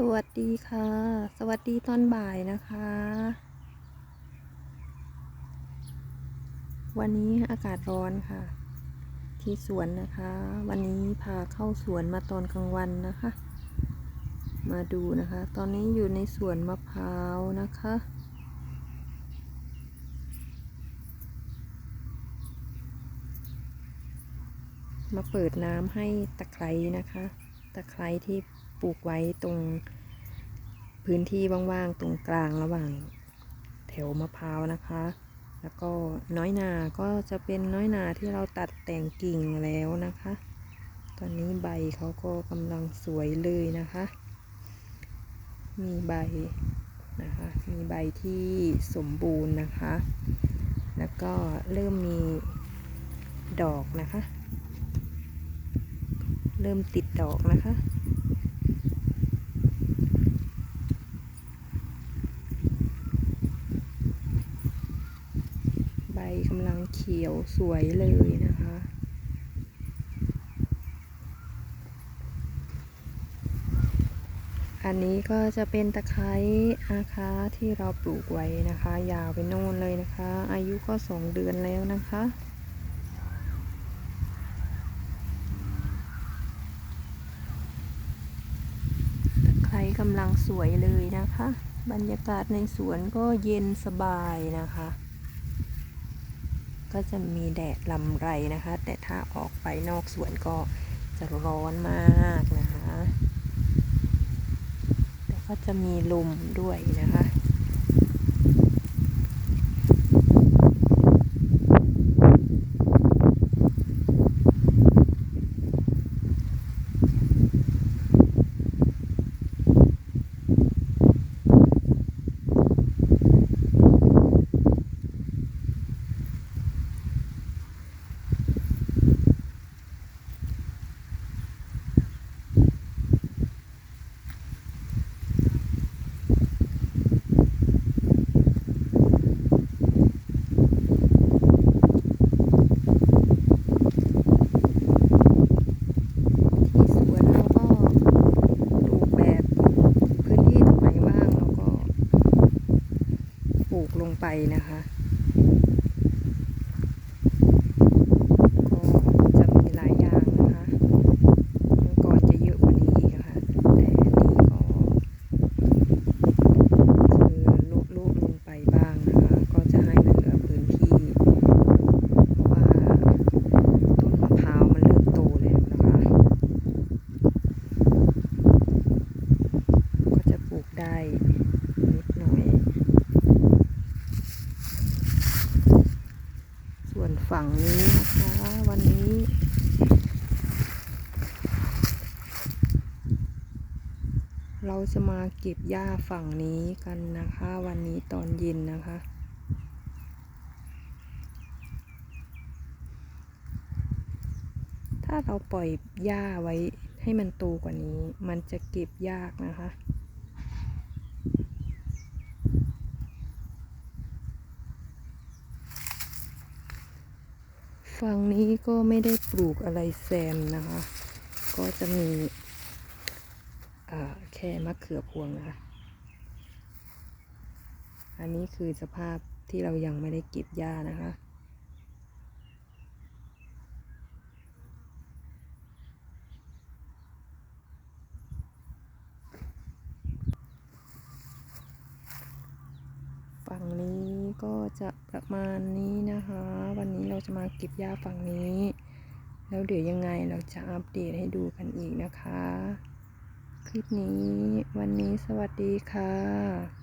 สวัสดีค่ะ สวัสดีตอนบ่ายนะคะ วันนี้อากาศร้อนค่ะ ที่สวนนะคะ วันนี้พาเข้าสวนมาตอนกลางวันนะคะ มาดูนะคะ ตอนนี้อยู่ในสวนมะพร้าวนะคะมาเปิดน้ำให้ตะไคร้นะคะ ตะไคร้ที่ ลูกไว้ตรงพื้นที่ว่างๆ ตรงกลางระหว่างแถวมะพร้าวนะคะ แล้วก็น้อยนาก็จะเป็นน้อยนาที่เราตัดแต่งกิ่งแล้วนะคะ ตอนนี้ใบเขาก็กำลังสวยเลยนะคะ มีใบนะคะ มีใบที่สมบูรณ์นะคะ แล้วก็เริ่มมีดอกนะคะ เริ่มติดดอกนะคะ กำลังเขียวสวยเลยนะคะ อันนี้ก็จะเป็นตะไคร้อาคาที่เราปลูกไว้นะคะ ยาวไปโน่นเลยนะคะ อายุก็สองเดือนแล้วนะคะตะไคร้กำลังสวยเลยนะคะ บรรยากาศในสวนก็เย็นสบายนะคะ ก็จะมีแดดลำไรนะคะ แต่ถ้าออกไปนอกสวนก็จะร้อนมากนะคะ แต่ก็จะมีลมด้วยนะคะ ที่สวนเราก็ปลูกแบบพื้นที่ตรงไหนว่างเราก็ป ลูกลงไปนะคะ ก็จะมีหลายอย่างนะคะเมื่อก่อนจะเยอะกว่านี้อีกนะคะแต่อันนี้ก็คือลุลุลงไปบ้างนะคะ ก็จะให้มันเหลือพื้นที่ เพราะว่าต้นมะพร้าวมันเริ่มโตแล้วนะคะ ก็จะปลูกได้นิดหน่อย ส่วน ฝั่งนี้นะคะ วันนี้ เราจะมาเก็บหญ้าฝั่งนี้กันนะคะ วันนี้ตอนเย็นนะคะ ถ้าเราปล่อยหญ้าไว้ให้มันโตกว่านี้ มันจะเก็บยากนะคะ ฝั่งนี้ก็ไม่ได้ปลูกอะไรแซมนะคะ ก็จะมีแค่มะเขือพวงนะคะ อันนี้คือสภาพที่เรายังไม่ได้เก็บหญ้านะคะฝั่งนี้ ก็จะประมาณนี้นะคะ วันนี้เราจะมาเก็บหญ้าฝั่งนี้ แล้วเดี๋ยวยังไงเราจะอัปเดตให้ดูกันอีกนะคะ คลิปนี้วันนี้สวัสดีค่ะ